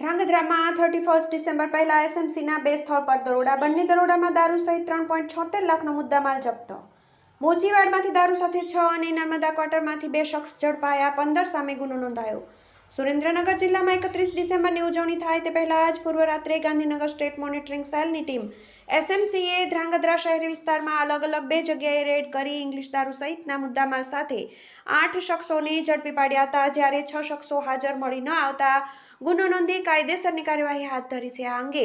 ધ્રાંગધ્રામાં thirty first December પહેલા એસએમસીના બે સ્થળ પર દરોડા, બંને દરોડામાં દારૂ સહિત ત્રણ પોઈન્ટ છોતેર લાખનો મુદ્દામાલ જપ્તો. મોચીવાડમાંથી દારૂ સાથે છ અને નર્મદા ક્વાર્ટરમાંથી બે શખ્સ ઝડપાયા, પંદર સામે ગુનો નોંધાયો. સુરેન્દ્રનગર જિલ્લામાં એકત્રીસ ડિસેમ્બરની ઉજવણી થાય તે પહેલાં જ પૂર્વ રાત્રે ગાંધીનગર સ્ટેટ મોનિટરિંગ સેલની ટીમ એસએમસીએ ધ્રાંગધ્રા શહેરી વિસ્તારમાં અલગ અલગ બે જગ્યાએ રેડ કરી ઇંગ્લિશ દારૂ સહિતના મુદ્દામાલ સાથે આઠ શખ્સોને ઝડપી પાડ્યા હતા, જ્યારે છ શખ્સો હાજર મળી ન આવતા ગુનો નોંધી કાયદેસરની કાર્યવાહી હાથ ધરી છે. આ અંગે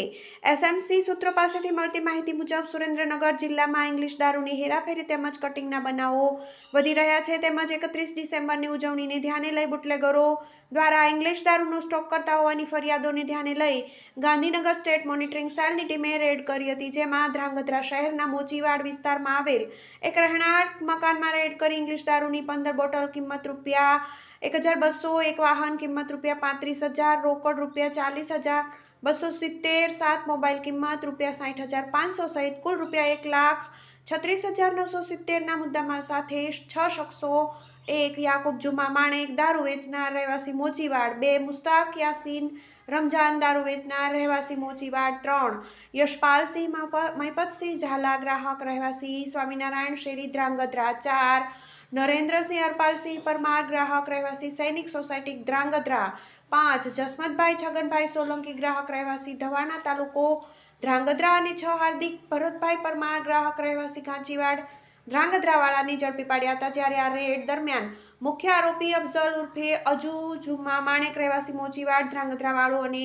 એસએમસી સૂત્રો પાસેથી મળતી માહિતી મુજબ સુરેન્દ્રનગર જિલ્લામાં ઇંગ્લિશ દારૂની હેરાફેરી તેમજ કટિંગના બનાવો વધી રહ્યા છે. તેમજ એકત્રીસ ડિસેમ્બરની ઉજવણીને ધ્યાને લઈ બુટલેગરો દ્વારા ઇંગ્લિશ દારૂનો સ્ટોક કરતા હોવાની ફરિયાદોને ધ્યાને લઈ ગાંધીનગર સ્ટેટ મોનિટરિંગ સેલની ટીમે રેડ કરી હતી, જેમાં ધ્રાંગધ્રા શહેરના મોચીવાડ વિસ્તારમાં આવેલ એક રહેણાંક મકાનમાં રેડ કરી ઇંગ્લિશ દારૂની પંદર બોટલ કિંમત રૂપિયા એક હજાર બસો એક વાહન કિંમત રૂપિયા પાંત્રીસ હજાર, રોકડ રૂપિયા ચાલીસ હજાર, બસો સિત્તેર, સાત મોબાઈલ કિંમત રૂપિયા સાઠ હજાર પાંચસો સહિત કુલ રૂપિયા એક લાખ છત્રીસ હજાર નવસો સિત્તેરના મુદ્દામાલ સાથે છ શખ્સો, એક યાકુબ જુમા માણેક, દારૂ વેચનાર રહેવાસી મોચીવાડ, બે મુસ્તાક યાસીન રમઝાન, દારૂ વેચનાર રહેવાસી મોચીવાડ, ત્રણ યશપાલસિંહ મહપ- મહિપતસિંહ ઝાલા, ગ્રાહક રહેવાસી સ્વામિનારાયણ શેરી, ધ્રાંગધ્રા, ચાર નરેન્દ્રસિંહ હરપાલસિંહ પરમાર, ગ્રાહક રહેવાસી સૈનિક સોસાયટી, ધ્રાંગધ્રા, પાંચ જસમતભાઈ છગનભાઈ સોલંકી, ગ્રાહક રહેવાસી ધવાણા તાલુકો ધ્રાંગધ્રા અને છ હાર્દિક ભરતભાઈ પરમાર ગ્રાહક રહેવાસી કાંચીવાડ ધ્રાંગધ્રાવાળાની ઝડપી પાડ્યા હતા જ્યારે આ રેડ દરમિયાન મુખ્ય આરોપી અફઝલ ઉર્ફે અજુ જુમા માણેક રહેવાસી મોચીવાડ ધ્રાંગધ્રાવાળો અને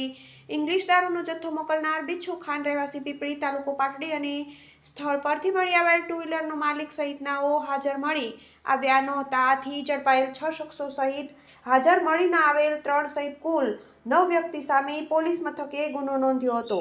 ઇંગ્લિશ દારૂનો જથ્થો મોકલનાર બિચ્છુ ખાન રહેવાસી પીપળી તાલુકો પાટડી અને સ્થળ પરથી મળી આવેલ ટુ વ્હીલરનો માલિક સહિતનાઓ હાજર મળી આવ્યા નહોતા. આથી ઝડપાયેલ છ શખ્સો સહિત હાજર મળી ન આવેલ ત્રણ સહિત કુલ નવ વ્યક્તિ સામે પોલીસ મથકે ગુનો નોંધ્યો હતો.